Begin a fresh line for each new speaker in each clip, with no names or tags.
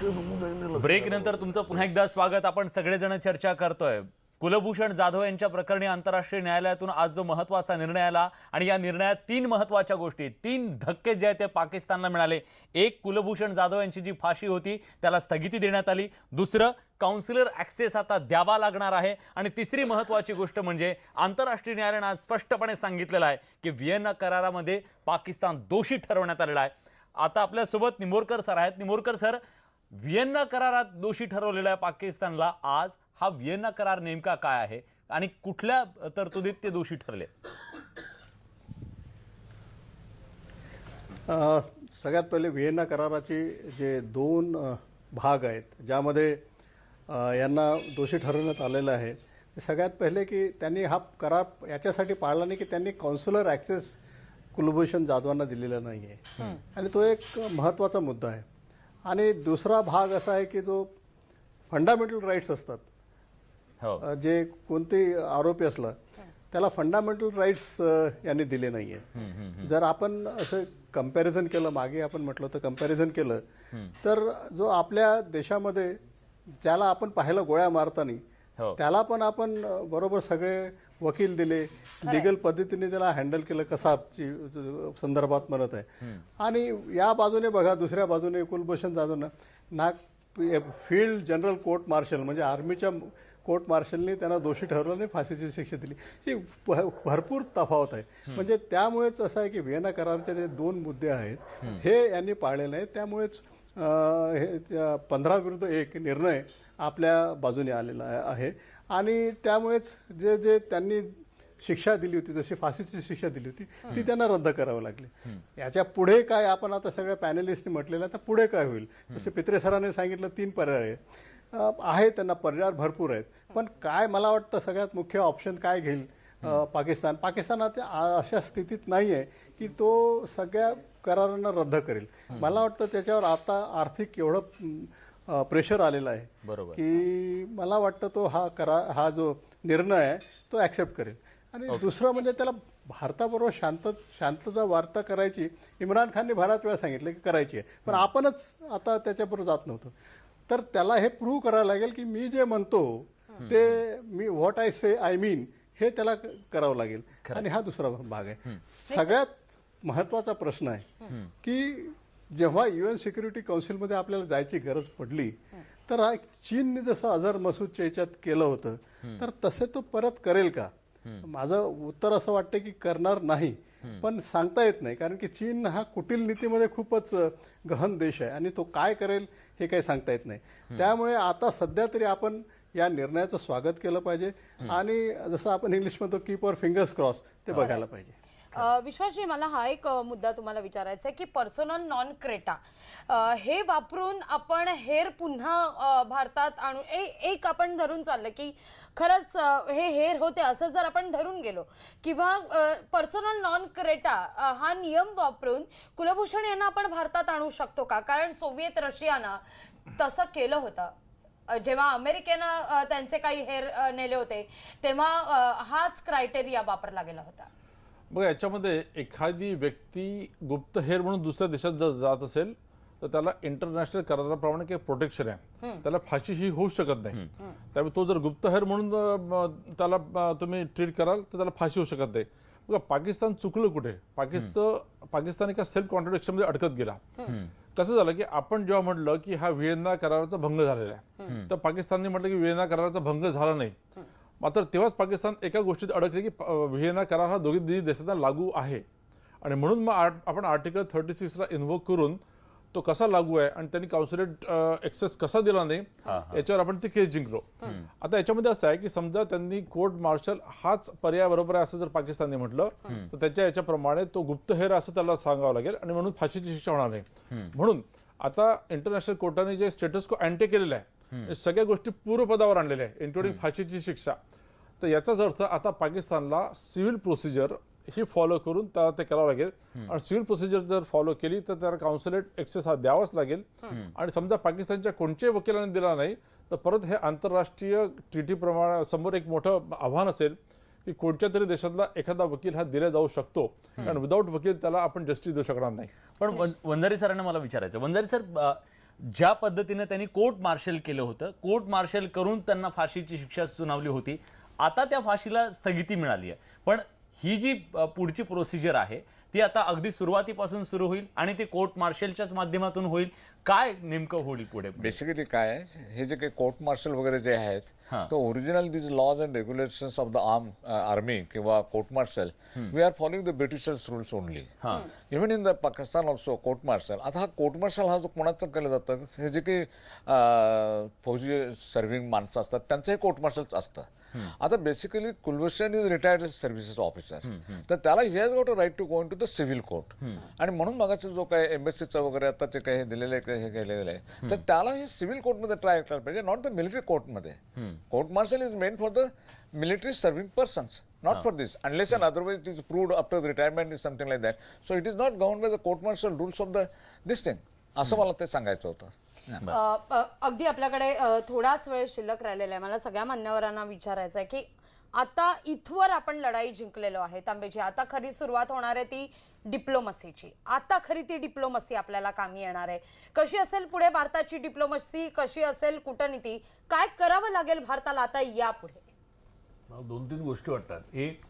Break नंतर तुमचं पुन्हा एकदा स्वागत. आपण सगळेजण चर्चा करतोय. कुलभूषण जाधव यांच्या प्रकरणी आंतरराष्ट्रीय न्यायालयातून आज जो महत्त्वाचा निर्णय आला आणि या निर्णयात तीन महत्त्वाच्या गोष्टी तीन धक्के जे आहेत ते पाकिस्तानला मिळाले. एक कुलभूषण जाधव यांची जी फाशी होती त्याला स्थगिती देण्यात आली. दुसरं काउन्सिलर ॲक्सेस आता द्यावा लागणार आहे. आणि तिसरी महत्वाची गोष्ट म्हणजे आंतरराष्ट्रीय न्यायालयानं आज स्पष्टपणे सांगितलेलं आहे की व्हिएन्ना करारामध्ये पाकिस्तान दोषी ठरवण्यात आलेला आहे. आता आपल्यासोबत निमोरकर सर आहेत. निमोरकर सर व्हिएन्ना करारात दोषी ठरवलेला आहे पाकिस्तानला. आज हा व्हिएन्ना करार नेमका काय आहे आणि कुठल्या तरतुदीत ते दोषी ठरले?
अ, सगळ्यात पहिले व्हिएन्ना कराराचे जे दोन भाग आहेत ज्यामध्ये यांना दोषी ठरवण्यात आलेलं आहे ते सगळ्यात पहिले की त्यांनी हा करार याच्यासाठी पाळला नाही की त्यांनी कॉन्सुलर ॲक्सेस कुलभूषण जाधवांना दिलेला नाही आहे आणि तो एक महत्त्वाचा मुद्दा आहे. आणि दुसरा भाग असा आहे की जो फंडामेंटल राईट्स असतात.
हो.
जे कोणतेही आरोपी असला त्याला फंडामेंटल राईट्स यांनी दिले नाही आहेत जर आपण असं कंपॅरिझन केलं मागे आपण म्हटलं होतं कंपॅरिझन केलं तर जो आपल्या देशामध्ये ज्याला आपण पाहिलं गोळ्या मारताना
हो.
त्याला पण आपण बरोबर सगळे वकील दिले लिगल पद्धतीने त्याला हँडल केलं कसाबची संदर्भात म्हणत आहे. आणि या बाजूने बघा दुसऱ्या बाजूने कुलभूषण जाधवनं ना फील्ड जनरल कोर्ट मार्शल म्हणजे आर्मीच्या कोर्ट मार्शलने त्यांना दोषी ठरवलं आणि फाशीची शिक्षा दिली. ही भरपूर तफावत आहे. म्हणजे त्यामुळेच असं आहे की व्हिएना करारचे जे दोन मुद्दे आहेत हे यांनी पाळलेले आहेत. त्यामुळेच हे पंधरा विरुद्ध एक निर्णय आपल्या बाजूने आलेला आहे. आणि त्यामुळेच जे जे त्यांनी शिक्षा दिली होती जशी फाशीची शिक्षा दिली होती ती त्यांना रद्द करावी लागली. याच्यापुढे काय आपण आता सगळ्या पॅनलिस्टनी म्हटलेलं आहे, तर पुढे काय होईल? जसे पित्रे सरांनी सांगितलं तीन पर्याय आहे त्यांना पर्याय भरपूर आहेत. पण काय मला वाटतं सगळ्यात मुख्य ऑप्शन काय घेईल पाकिस्तान? पाकिस्तान आता अशा स्थितीत नाही आहे की तो सगळ्या करारांना रद्द करेल. मला वाटतं त्याच्यावर आता आर्थिक एवढं प्रेशर आलेलं आहे.
बरोबर.
की मला वाटतं तो हा करा हा जो निर्णय आहे तो ऍक्सेप्ट करेल. आणि दुसरं म्हणजे त्याला भारताबरोबर शांत शांतता वार्ता करायची इम्रान खानने बराच वेळा सांगितलं की करायची आहे. पण आपणच आता त्याच्याबरोबर जात नव्हतो. तर त्याला हे प्रूव्ह करावं लागेल की मी जे म्हणतो ते मी what I say I mean हे त्याला करावं लागेल. आणि हा दुसरा भाग आहे. सगळ्यात महत्त्वाचा प्रश्न आहे की जेव्हा युएन सिक्युरिटी काउन्सिलमध्ये आपल्याला जायची गरज पडली तर हा चीनने जसं अझर मसूदच्या याच्यात केलं होतं तर तसे तो परत करेल का? माझं उत्तर असं वाटतं की करणार नाही पण सांगता येत नाही कारण की चीन हा कुटील नीतीमध्ये खूपच गहन देश आहे आणि तो काय करेल हे काही सांगता येत नाही. त्यामुळे आता सध्या तरी आपण या निर्णयाचं स्वागत केलं पाहिजे आणि जसं आपण इंग्लिश म्हणतो कीप और फिंगर्स क्रॉस ते बघायला पाहिजे.
विश्वासजी मला हा एक मुद्दा तुम्हाला विचारायचा आहे की पर्सोनल नॉन क्रेटा हे वापरून आपण हेर पुन्हा भारतात आणू ए- एक आपण धरून चाललं की खरंच हे हेर होते असं जर आपण धरून गेलो किंवा पर्सोनल नॉन क्रेटा हा नियम वापरून कुलभूषण यांना आपण भारतात आणू शकतो का? कारण सोव्हिएत रशियानं तसं केलं होतं. जेव्हा अमेरिकेनं त्यांचे काही हेर नेले होते तेव्हा हाच क्रायटेरिया वापरला गेला होता.
बघा याच्यामध्ये एखादी व्यक्ती गुप्त हेर म्हणून दुसऱ्या देशात जर जात असेल तर त्याला इंटरनॅशनल कराराप्रमाणे काही प्रोटेक्शन आहे. त्याला फाशी ही होऊ शकत नाही. त्यामुळे तो जर गुप्तहेर म्हणून त्याला तुम्ही ट्रीट कराल तर त्याला फाशी होऊ शकत नाही. बघा पाकिस्तान चुकलं कुठे? पाकिस्तान पाकिस्तान एका सेल्फ कॉन्ट्रडिक्शनमध्ये अडकत गेला. कसं झालं की आपण जेव्हा म्हटलं की हा व्हिएन्ना कराराचा भंग झालेला आहे तर पाकिस्तानने म्हटलं की व्हिएन्ना कराराचा भंग झाला नाही. मात्र तेव्हाच पाकिस्तान एका गोष्टीत अडकले की व्हिएना करार हा दोघी दोन्ही देशांना लागू आहे. आणि म्हणून मग आर्ट- आपण आर्टिकल थर्टी सिक्सला इन्व्होक करून तो कसा लागू आहे आणि त्यांनी काउन्सिलेट एक्सेस कसा दिला नाही याच्यावर आपण ते केस जिंकलो. आता याच्यामध्ये असं आहे की समजा त्यांनी कोर्ट मार्शल हाच पर्याय बरोबर आहे असं जर पाकिस्तानने म्हटलं तर त्याच्या याच्याप्रमाणे तो गुप्तहेर असं त्याला सांगावं लागेल आणि म्हणून फाशीची शिक्षा होणार नाही. म्हणून आता इंटरनॅशनल कोर्टाने जे स्टेटस को अँटे केलेलं आहे सगळ्या गोष्टी पूर्वपदावर आणलेल्या आहे इन्क्लुडिंग फाशीची शिक्षा. तर याचाच अर्थ आता पाकिस्तानला सिव्हिल प्रोसिजर ही फॉलो करून त्याला ते करावं लागेल. आणि सिव्हिल प्रोसिजर जर फॉलो केली तर त्याला काउन्सिलेट एक्सेस हा द्यावाच लागेल. आणि समजा पाकिस्तानच्या कोणत्याही वकिलाने दिला नाही तर परत हे आंतरराष्ट्रीय ट्रिटी प्रमाणे समोर एक मोठं आव्हान असेल की कोणत्या तरी देशातला एखादा वकील हा दिला जाऊ शकतो. कारण विदाऊट वकील त्याला आपण जस्टिस देऊ शकणार नाही.
पण वंजारी सरांना मला विचारायचं वंजारी सर ज्या पद्धतीनं त्यांनी कोर्ट मार्शल केलं होतं कोर्ट मार्शल करून त्यांना फाशीची शिक्षा सुनावली होती आता त्या फाशीला स्थगिती मिळाली आहे. पण ही जी पुढची प्रोसिजर आहे ती आता अगदी सुरुवातीपासून सुरू होईल आणि ती कोर्ट मार्शलच्याच माध्यमातून होईल. काय नेमकं होईल पुढे
बेसिकली काय आहे हे जे काही कोर्ट मार्शल वगैरे जे आहेत. तर original this laws and regulations of the arm army किंवा court martial we are following the britishers rules only. Even in the Pakistan also court martial आता हा कोर्ट मार्शल हा जो कोणाचं केलं जातं हे जे काही अं, फौजी सर्व्हिंग माणसं असतात त्यांचंही कोर्ट मार्शलच असतं. आता basically Kulbhushan is retired services officer तर त्याला ही has got a right to go into the civil court आणि म्हणून मगाचं जो काय एम्बेसीचं वगैरे आता जे काही हे दिलेलं आहे हे केलेलं आहे तर त्याला हे सिव्हिल कोर्टमध्ये ट्राय करायला पाहिजे not the military कोर्टमध्ये court martial is meant for the military serving persons not for this unless and otherwise it is proved after retirement is something like that so it is not govern by the court martial rules of the this thing असं मला ते सांगायचं होतं.
अगदी आपल्याकडे थोडाच वेळ शिल्लक राहिलेला आहे. मला सगळ्या मान्यवरांना विचारायचं आहे की आता इथवर आपण लढाई जिंकलेलो आहे तांबेची आता खरी सुरुवात होणार आहे ती डिप्लोमसीची आता खरी ती डिप्लोमसी आपल्याला कामी येणार आहे. कशी असेल पुढे भारताची डिप्लोमसी कशी असेल कूटनीती? काय करावं लागेल भारताला आता यापुढे?
मला दोन तीन गोष्टी वाटतात. एक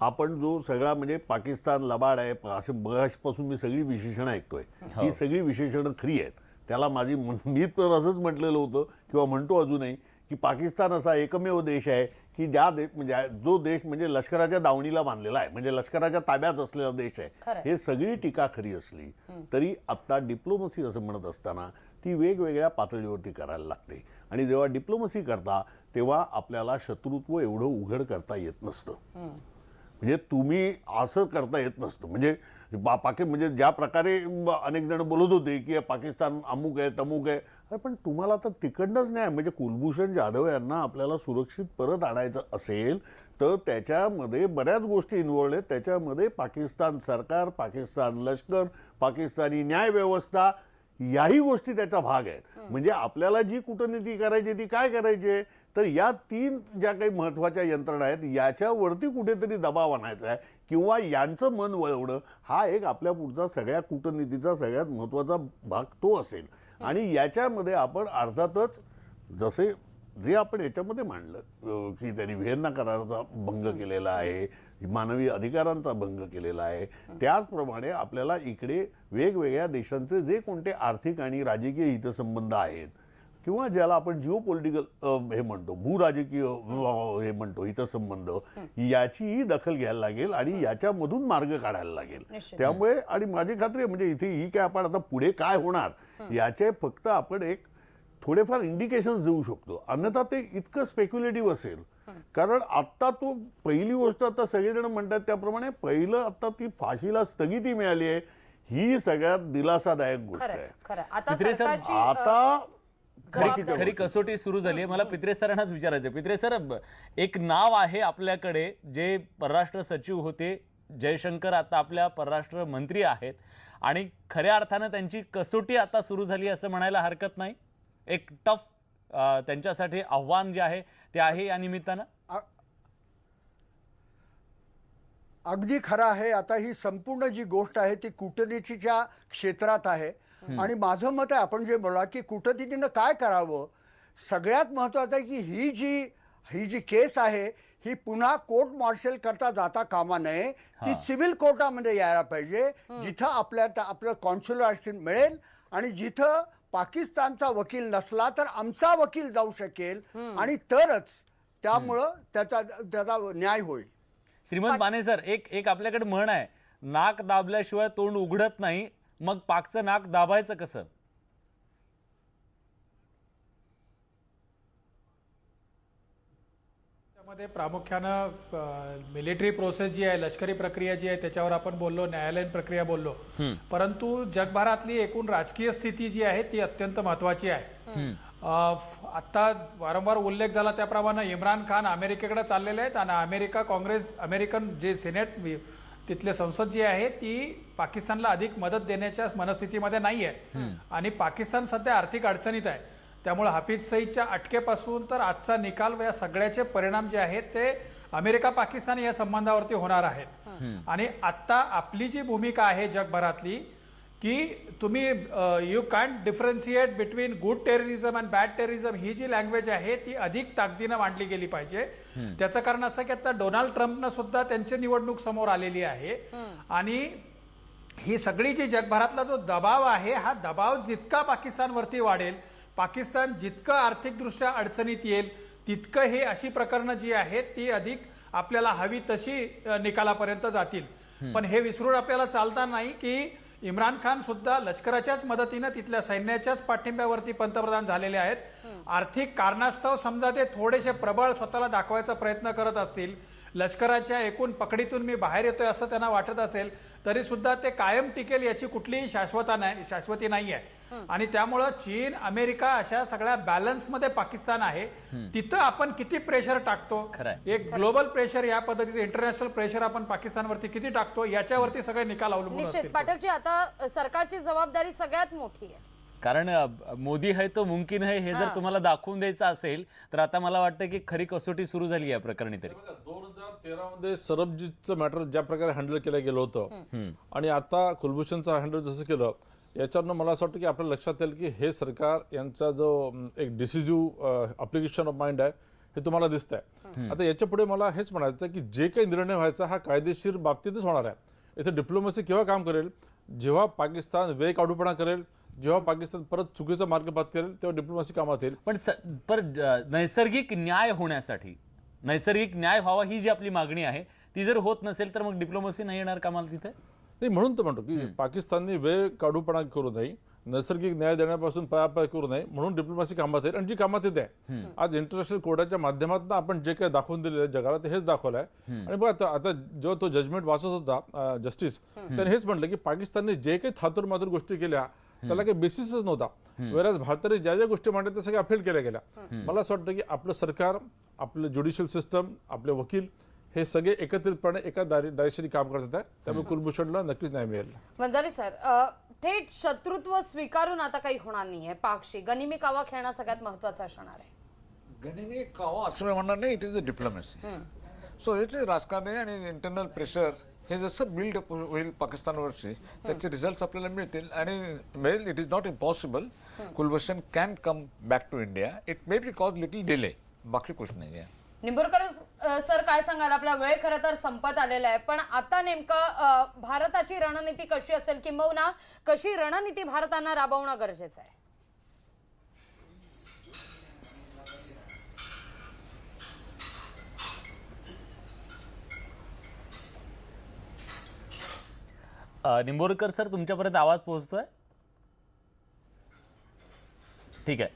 आपण जो सगळा म्हणजे पाकिस्तान लबाड आहे असे बघापासून मी सगळी विशेषणं ऐकतोय. ही सगळी विशेषणं खरी आहेत. त्याला माझी मी तर असंच म्हटलेलं होतं किंवा म्हणतो अजूनही की पाकिस्तान असा एकमेव देश आहे की ज्या देश म्हणजे जो देश म्हणजे लष्कराच्या दावणीला बांधलेला आहे म्हणजे लष्कराच्या ताब्यात असलेला देश. आहे. हे सगळी टीका खरी असली तरी आत्ता डिप्लोमसी असं म्हणत असताना ती वेगवेगळ्या पातळीवरती करायला लागते. आणि जेव्हा डिप्लोमसी करता तेव्हा आपल्याला शत्रुत्व एवढं उघड करता येत नसतं. म्हणजे तुम्ही असं करता येत नसतं. म्हणजे पाकि म्हणजे ज्या प्रकारे अनेक जण बोलत होते की पाकिस्तान अमुक आहे तमुक आहे. अरे पण तुम्हाला तर तिकडनंच नाही म्हणजे कुलभूषण जाधव यांना आपल्याला सुरक्षित परत आणायचं असेल तर त्याच्यामध्ये बऱ्याच गोष्टी इन्वॉल्ड आहेत. त्याच्यामध्ये पाकिस्तान सरकार पाकिस्तान लष्कर पाकिस्तानी न्यायव्यवस्था याही गोष्टी त्याचा भाग आहेत. म्हणजे आपल्याला जी कूटनीती करायची ती काय करायची आहे? तर या तीन ज्या काही महत्त्वाच्या यंत्रणा आहेत याच्यावरती कुठेतरी दबाव आणायचा आहे किंवा यांचं मन वळवणं हा एक आपल्या पुढचा सगळ्या कूटनीतीचा सगळ्यात महत्त्वाचा भाग तो असेल. आणि याच्यामध्ये आपण अर्थातच जसे जे आपण याच्यामध्ये मांडलं की त्यांनी व्हिएन्ना कराराचा भंग केलेला आहे मानवी अधिकारांचा भंग केलेला आहे त्याचप्रमाणे आपल्याला इकडे वेगवेगळ्या देशांचे जे कोणते आर्थिक आणि राजकीय हितसंबंध आहेत किंवा ज्याला आपण जिओ पॉलिटिकल हे म्हणतो भूराजकीय हे म्हणतो हितसंबंध याचीही दखल घ्यायला लागेल आणि याच्यामधून मार्ग काढायला लागेल. त्यामुळे आणि माझी खात्री आहे म्हणजे इथे ही काय आपण आता पुढे काय होणार याचे फक्त आपण एक थोडेफार इंडिकेशन देऊ शकतो. अन्यथा ते इतकं स्पेक्युलेटिव्ह असेल. कारण आता तो पहिली गोष्ट आता सगळेजण म्हणतात त्याप्रमाणे पहिलं आता ती फाशीला स्थगिती मिळाली आहे ही सगळ्यात दिलासादायक गोष्ट आहे.
खरं आता जबाबदारी.
खरी कसोटी सुरू झाली आहे. मला पित्रे सरांनाच विचारायचं पित्रे सर ब- एक नाव आहे आपल्याकडे जे परराष्ट्र सचिव होते. जयशंकर आता आपल्या परराष्ट्र मंत्री आहेत. आणि खऱ्या अर्थानं त्यांची कसोटी आता सुरू झाली असं म्हणायला हरकत नाही. एक टफ त्यांच्यासाठी आव्हान जे आहे ते आहे या निमित्तानं.
अगदी खरं आहे. आता ही संपूर्ण जी गोष्ट आहे ती कूटनीतीच्या क्षेत्रात आहे. आणि माझं मत आहे आपण जे बोला की कूटनीतीनं काय करावं सगळ्यात महत्वाचं आहे की ही जी ही जी केस आहे ही पुन्हा कोर्ट मार्शल करता जाता कामा नये. ती सिव्हिल कोर्टामध्ये यायला पाहिजे जिथं आपल्या आपलं कॉन्स्युलर मिळेल आणि जिथं पाकिस्तानचा वकील नसला तर आमचा वकील जाऊ शकेल. आणि तरच त्यामुळं त्याचा त्याचा न्याय होईल.
श्रीमंत बाने सर एक एक आपल्याकडे म्हण आहे नाक दाबल्याशिवाय तोंड उघडत नाही मग पाकचं नाक दाबायचं कसं?
त्यामध्ये प्रामुख्यानं मिलिटरी प्रोसेस जी आहे लष्करी प्रक्रिया जी आहे त्याच्यावर आपण बोललो न्यायालयीन प्रक्रिया बोललो. परंतु जगभरातली एकूण राजकीय स्थिती जी आहे ती अत्यंत महत्वाची आहे. आता वारंवार उल्लेख झाला त्याप्रमाणे इम्रान खान अमेरिकेकडे चाललेले आहेत आणि अमेरिका काँग्रेस अमेरिकन जे सिनेट तिथले संसद जी आहे ती पाकिस्तानला अधिक मदत देण्याच्या मनस्थितीमध्ये नाही आहे आणि पाकिस्तान सध्या आर्थिक अडचणीत आहे. त्यामुळे हाफिज सईदच्या अटकेपासून तर आजचा निकाल व या सगळ्याचे परिणाम जे आहेत ते अमेरिका पाकिस्तान या संबंधावरती होणार आहेत. आणि आता आपली जी भूमिका आहे जगभरातली की तुम्ही you can't differentiate between good terrorism and bad terrorism ही जी लँग्वेज आहे ती अधिक ताकदीनं मांडली गेली पाहिजे. त्याचं कारण असं की आता डोनाल्ड ट्रम्पनं सुद्धा त्यांची निवडणूक समोर आलेली आहे. आणि ही सगळी जी जगभरातला जो दबाव आहे हा दबाव जितका पाकिस्तानवरती वाढेल पाकिस्तान जितकं आर्थिकदृष्ट्या अडचणीत येईल तितकं हे अशी प्रकरणं जी आहेत ती अधिक आपल्याला हवी तशी निकालापर्यंत जातील. पण हे विसरून आपल्याला चालता नाही की इम्रान खान सुद्धा लष्कराच्याच मदतीनं तिथल्या सैन्याच्याच पाठिंब्यावरती पंतप्रधान झालेले आहेत. आर्थिक कारणास्तव समजा ते थोडेसे प्रबळ स्वतःला दाखवायचा प्रयत्न करत असतील लष्कराच्या एकूण पकडीतून मी बाहेर येतोय असं त्यांना वाटत असेल तरी सुद्धा ते कायम टिकेल याची कुठलीही शाश्वता नाही शाश्वती नाही आहे आणि त्यामुळं चीन अमेरिका अशा सगळ्या बॅलन्समध्ये पाकिस्तान आहे. तिथं आपण किती प्रेशर टाकतो. एक ग्लोबल प्रेशर या पद्धतीचं इंटरनॅशनल प्रेशर आपण पाकिस्तानवरती किती टाकतो? याच्यावरती सगळे निकाल अवलंबून
पाठकजी आता सरकारची जबाबदारी सगळ्यात मोठी आहे.
कारण मोदी है तो मुमकिन है हे जर तुम्हाला दाखवून द्यायचं असेल तर आता मला वाटतं की खरी कसोटी सुरू झाली या प्रकरणी तरी.
दोन हजार तेरा मध्ये सरबजीतचं मॅटर ज्या प्रकारे हँडल केलं गेलं होतं आणि आता कुलभूषणचं हँडल जसं केलं याच्यावरनं मला असं वाटतं की आपल्या लक्षात येईल की हे सरकार यांचा जो एक डिसिजिव्ह अप्लिकेशन ऑफ माइंड आहे हे तुम्हाला दिसत आहे आता याच्यापुढे मला हेच म्हणायचं की जे काही निर्णय व्हायचा हा कायदेशीर बाबतीतच होणार आहे. इथे डिप्लोमसी केव्हा काम करेल? जेव्हा पाकिस्तान वे काढूपणा करेल जेव्हा पाकिस्तान परत चुकीचा मार्ग करेल तेव्हा डिप्लोमसी कामात येईल.
पण स- अ, नैसर्गिक न्याय होण्यासाठी नैसर्गिक न्याय व्हावा ही जी आपली मागणी आहे ती जर होत नसेल तर मग डिप्लोमसी नाही येणार कामाला तिथे?
नाही म्हणून तर म्हणतो की पाकिस्तानने वेळ काढूपणा करू नये नैसर्गिक न्याय देण्यापासून पायापाय करू नये म्हणून डिप्लोमॅसी कामात येईल. आणि जी कामात येते आज इंटरनॅशनल कोर्टाच्या माध्यमातून आपण जे काही दाखवून दिलेलं आहे जगाला ते हेच दाखवलं आहे आणि बघा आता आता जेव्हा तो जजमेंट वाचत होता जस्टिस त्याने हेच म्हटलं की पाकिस्तानने जे काही थातूर मातूर गोष्टी केल्या त्याला काही बेसिसच नव्हता. वेळाच भारताने ज्या ज्या गोष्टी मांडल्या त्या सगळ्या अपील केल्या गेल्या. मला असं वाटतं की आपलं सरकार आपलं ज्युडिशियल सिस्टम आपले वकील हे सगळे एकत्रितपणे एका दारी दायशिरी काम करत आहे त्यामुळे कुलभूषणला नक्कीच न्याय मिळेल.
वंजारी सर अ, थेट शत्रुत्व स्वीकारून आता काही होणार नाहीये पाकशी. गनिमी कावा खेळणं सगळ्यात महत्वाचं असणार आहे.
गनिमी कावा असं म्हणणार नाही it is the diplomacy so याचे राजकारण आहे आणि इंटरनल प्रेशर हे जसं बिल्ड होईल पाकिस्तानवरची त्याचे रिझल्ट आपल्याला मिळतील. आणि well it is not impossible Kulbhushan can come back to India it may be cause little delay बाकी कुछ नाही आहे.
निंबुरकर सर काय सांगाल? आपला वेळ खरं तर संपत आलेला आहे. पण आता नेमकं भारताची रणनीती कशी असेल? किंबहुना कशी रणनीती भारतानं राबवणं गरजेचं आहे?
निंबोरकर सर तुमच्यापर्यंत आवाज पोहोचतोय? ठीक आहे.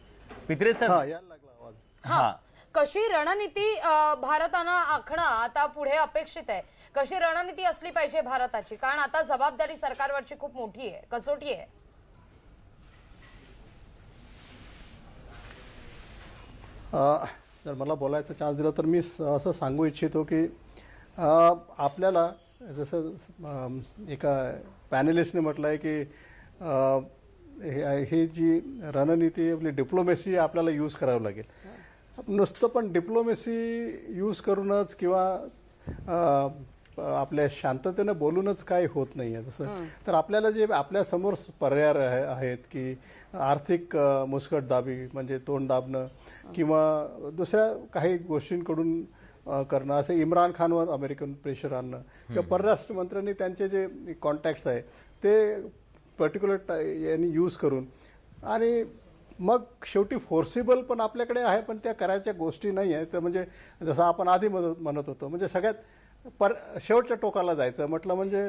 पित्रे सर.
हा यायला लागला आवाज.
हा.
कशी रणनीती अ, भारतानं आखणं आता पुढे अपेक्षित आहे? कशी रणनीती असली पाहिजे भारताची? कारण आता जबाबदारी सरकारवरची खूप मोठी आहे कसोटी आहे.
अ, जर मला बोलायचा चान्स दिला तर मी स- असं सांगू इच्छितो की अ, आपल्याला जसं एका पॅनलिस्टने म्हटलं आहे की हे ही जी रणनीती आपली डिप्लोमेसी आपल्याला यूज करावं लागेल. नुसतं पण डिप्लोमेसी यूज करूनच किंवा आपल्या शांततेनं बोलूनच काही होत नाही आहे जसं तर आपल्याला जे आपल्यासमोर पर्याय आहे- आहेत की आर्थिक मुस्कटदाबी म्हणजे तोंड दाबणं किंवा दुसऱ्या काही गोष्टींकडून करणं असं इम्रान खानवर अमेरिकन प्रेशर आणणं. किंवा परराष्ट्र मंत्र्यांनी त्यांचे जे कॉन्टॅक्ट्स आहे ते पर्टिक्युलर यांनी यूज करून. आणि मग शेवटी फोर्सिबल पण आपल्याकडे आहे पण त्या करायच्या गोष्टी नाही आहेत तर म्हणजे जसं आपण आधी म्हणत होतो म्हणजे सगळ्यात पर शेवटच्या टोकाला जायचं. म्हटलं म्हणजे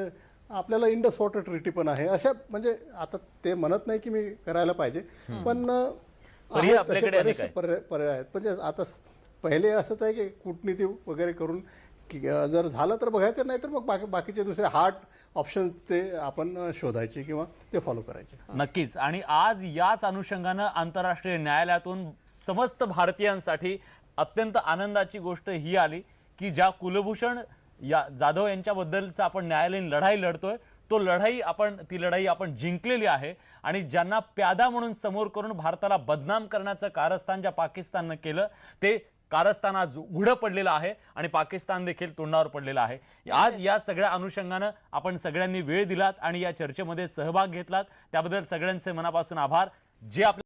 आपल्याला इंडस वॉटर ट्रिटी पण आहे. अशा म्हणजे आता ते म्हणत नाही की मी करायला पाहिजे. पण
पर्याय
आहेत म्हणजे आता पहिले असंच आहे की कूटनीती वगैरे करून की जर झालं तर बघायचं नाही तर मग बाकी बाकीचे दुसरे हार्ड ऑप्शन ते आपण शोधायचे किंवा ते फॉलो करायचे.
नक्कीच. आणि आज याच अनुषंगानं आंतरराष्ट्रीय न्यायालयातून समस्त भारतीयांसाठी अत्यंत आनंदाची गोष्ट ही आली की ज्या कुलभूषण या जाधव यांच्याबद्दलचं आपण न्यायालयीन लढाई लढतोय तो लढाई आपण ती लढाई आपण जिंकलेली आहे आणि ज्यांना प्यादा म्हणून समोर करून भारताला बदनाम करण्याचं कारस्थान ज्या पाकिस्ताननं केलं ते कारस्थान आज उघडं पडलेलं आहे आणि पाकिस्तान देखील तोंडावर पडलेलं आहे. आज या सगळ्या अनुषंगानं आपण सगळ्यांनी वेळ दिलात आणि या चर्चेमध्ये सहभाग घेतलात. त्याबद्दल सगळ्यांचे मनापासून आभार. जे आपल्या